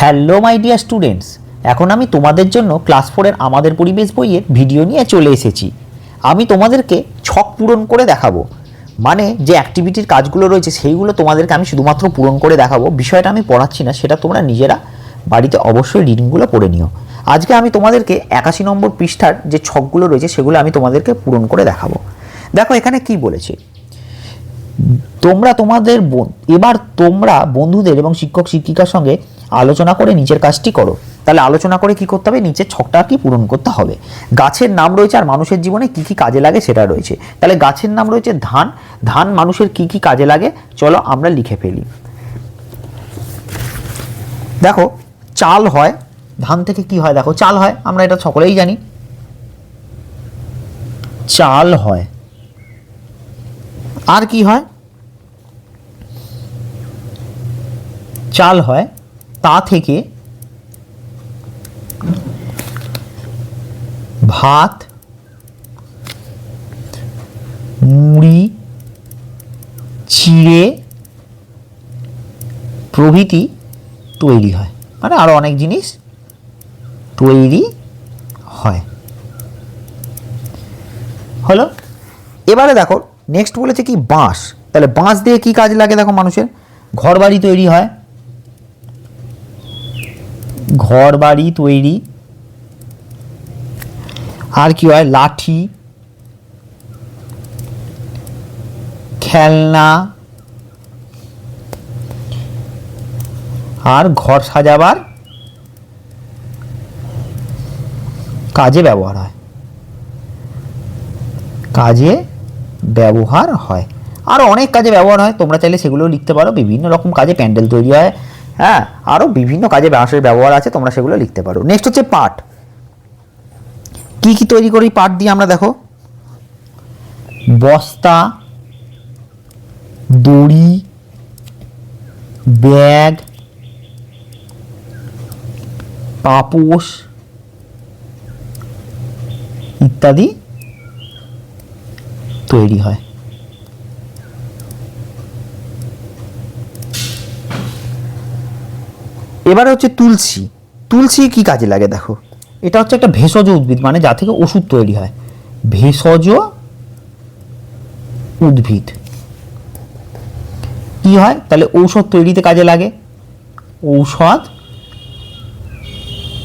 Hello my dear students এখন আমি তোমাদের জন্য ক্লাস ফোরের আমাদের পরিবেশ বইয়ের ভিডিও নিয়ে চলে এসেছি। আমি তোমাদেরকে ছক পূরণ করে দেখাবো। মানে যে অ্যাক্টিভিটির কাজগুলো রয়েছে, সেইগুলো তোমাদেরকে আমি শুধুমাত্র পূরণ করে দেখাবো। বিষয়টা আমি পড়াচ্ছি না, সেটা তোমরা নিজেরা বাড়িতে অবশ্যই রিডিংগুলো পড়ে নিও। আজকে আমি তোমাদেরকে একাশি নম্বর পৃষ্ঠার যে ছকগুলো রয়েছে, সেগুলো আমি তোমাদেরকে পূরণ করে দেখাবো। দেখো, এখানে কি বলেছে? তোমরা তোমাদের এবার তোমরা বন্ধুদের এবং শিক্ষক শিক্ষিকার সঙ্গে আলোচনা করে নিচের কাজটি করো। তাহলে আলোচনা করে কি করতে হবে? নিচের ছকটা কি পূরণ করতে হবে। গাছের নাম রয়েছে আর মানুষের জীবনে কি কি কাজে লাগে সেটা রয়েছে। তাহলে গাছের নাম রয়েছে ধান। ধান মানুষের কি কি কাজে লাগে? চলো আমরা লিখে ফেলি। দেখো, চাল হয়। ধান থেকে কি হয়? দেখো, চাল হয়। আমরা এটা সকলেই জানি। চাল হয়। আর কি হয়? চাল হয়। তা থেকে ভাত, মুড়ি, চিড়ে প্রভৃতি তৈরি হয়। মানে আরও অনেক জিনিস তৈরি হয়। হলো? এবারে দেখো নেক্সট বলেছে কি বাঁশ। তাহলে বাঁশ দিয়ে কি কাজ লাগে দেখো মানুষের? ঘর বাড়ি তৈরি হয়। ঘর বাড়ি তৈরি। আর কি হয়? লাঠি, খেলনা, আর ঘর সাজাবার কাজে ব্যবহার হয়। কাজে ব্যবহার হয়। আরও অনেক কাজে ব্যবহার হয়। তোমরা চাইলে সেগুলো লিখতে পারো। বিভিন্ন রকম কাজে প্যান্ডেল তৈরি হয়। হ্যাঁ আরও বিভিন্ন কাজে বাঁশের ব্যবহার আছে, তোমরা সেগুলো লিখতে পারো। নেক্সট হচ্ছে পাট। কি কি তৈরি করি পাট দিয়ে আমরা দেখো? বস্তা, দড়ি, ব্যাগ, পাপোশ ইত্যাদি তৈরি হয়। এবারে হচ্ছে তুলসী। তুলসী কি কাজে লাগে দেখো? এটা হচ্ছে একটা ভেষজ উদ্ভিদ মানে যা থেকে ওষুধ তৈরি হয়। ভেষজ উদ্ভিদ। কি হয়? তাহলে ঔষধ তৈরিতে কাজে লাগে। ঔষধ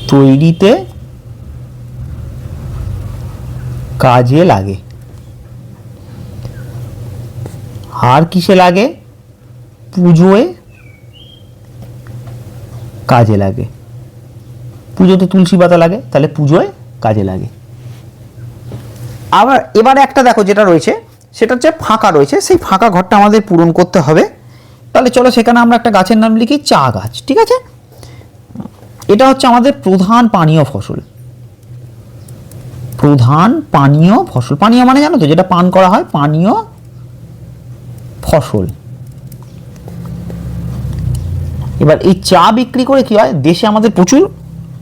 তৈরিতে কাজে লাগে। আর কিসে লাগে? পুজোয় কাজে লাগে। পুজোতে তুলসী পাতা লাগে, তাহলে পুজোয় কাজে লাগে। আবার এবারে একটা দেখো যেটা রয়েছে, সেটা হচ্ছে ফাঁকা রয়েছে। সেই ফাঁকা ঘরটা আমাদের পূরণ করতে হবে। তাহলে চলো সেখানে আমরা একটা গাছের নাম লিখি, চা গাছ, ঠিক আছে? এটা হচ্ছে আমাদের প্রধান পানীয় ফসল। প্রধান পানীয় ফসল। পানীয় মানে জানো তো, যেটা পান করা হয়, পানীয় ফসল। এবার এই চা বিক্রি করে কি হয়? দেশে আমাদের প্রচুর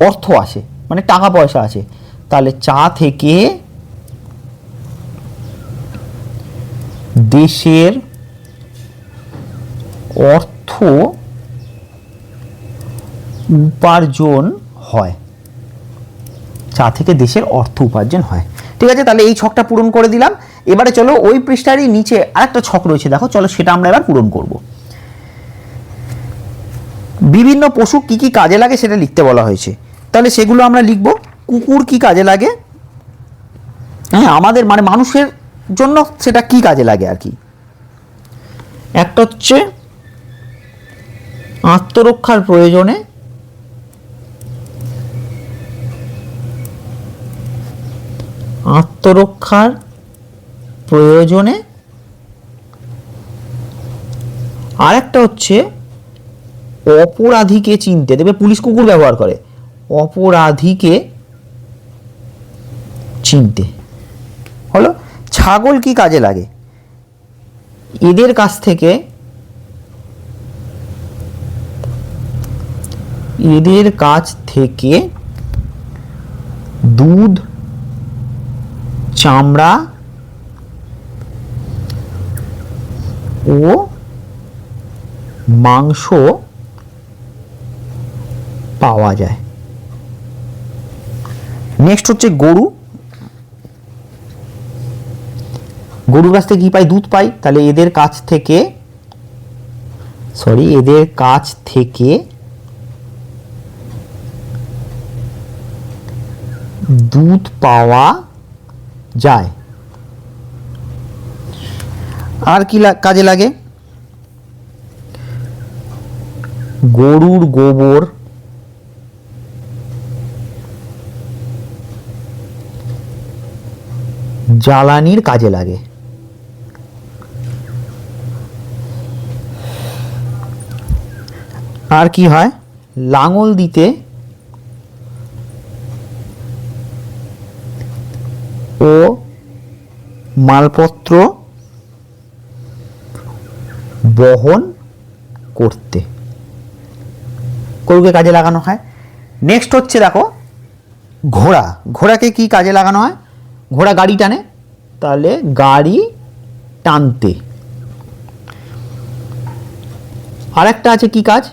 অর্থ আসে মানে টাকা পয়সা আছে তাহলে চা থেকে দেশের অর্থ উপার্জন হয়। চা থেকে দেশের অর্থ উপার্জন হয়। ঠিক আছে, তাহলে এই ছকটা পূরণ করে দিলাম। এবারে চলো ওই পৃষ্ঠারই নিচে আরেকটা ছক রয়েছে। দেখো, চলো সেটা আমরা এবার পূরণ করব। বিভিন্ন পশু কি কি কাজে লাগে সেটা লিখতে বলা হয়েছে। তাহলে সেগুলো আমরা লিখব। কুকুর কি কাজে লাগে? হ্যাঁ আমাদের মানে মানুষের জন্য সেটা কি কাজে লাগে আর কি? একটা হচ্ছে আত্মরক্ষার প্রয়োজনে আত্মরক্ষার প্রয়োজনে আর একটা হচ্ছে অপরাধীকে চিনতে দেবে পুলিশ কুকুর ব্যবহার করে, অপরাধীকে চিনতে। হলো? ছাগল কি কাজে লাগে? এদের কাছ থেকে এদের কাছ থেকে দুধ, চামড়া ও মাংস পাওয়া যায়। নেক্সট হচ্ছে গরু। গরুর কাছ থেকে কী পাই? দুধ পাই। তাহলে এদের কাছ থেকে সরি এদের কাছ থেকে দুধ পাওয়া যায়। আর কি কাজে লাগে? গরুর গোবর জ্বালানির কাজে লাগে। আর কি হয়? লাঙল দিতে ও মালপত্র বহন করতে। গরুকে কাজে লাগানো হয়। নেক্সট হচ্ছে দেখো, ঘোড়া। ঘোড়াকে কি কাজে লাগানো হয়? ঘোড়া গাড়ি টানে। তাহলে গাড়ি টানতে। আরেকটা আছে কি কাজ?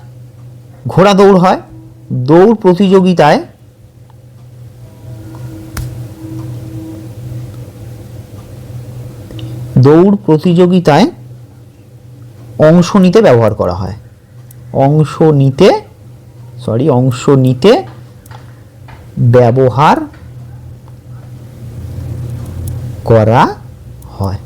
ঘোড়া দৌড় হয়। দৌড় প্রতিযোগিতায় দৌড় প্রতিযোগিতায় অংশ নিতে ব্যবহার করা হয়। অংশ নিতে সরি অংশ নিতে ব্যবহার করা হয়।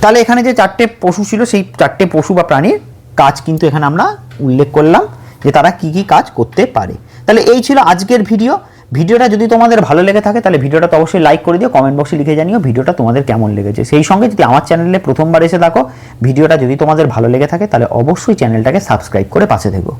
তাহলে এখানে যে চারটে পশু ছিল, সেই চারটে পশু বা প্রাণীর কাজ কিন্তু এখানে আমরা উল্লেখ করলাম যে তারা কি কি কাজ করতে পারে। তাহলে এই ছিল আজকের ভিডিও। ভিডিওটা যদি তোমাদের ভালো লেগে থাকে, তাহলে ভিডিওটা তো অবশ্যই লাইক করে দিও কমেন্ট বক্সে লিখে জানিও ভিডিওটা তোমাদের কেমন লেগেছে। সেই সঙ্গে যদি আমার চ্যানেলে প্রথমবার এসে থাকো, ভিডিওটা যদি তোমাদের ভালো লেগে থাকে, তাহলে অবশ্যই চ্যানেলটাকে সাবস্ক্রাইব করে পাশে থেকো।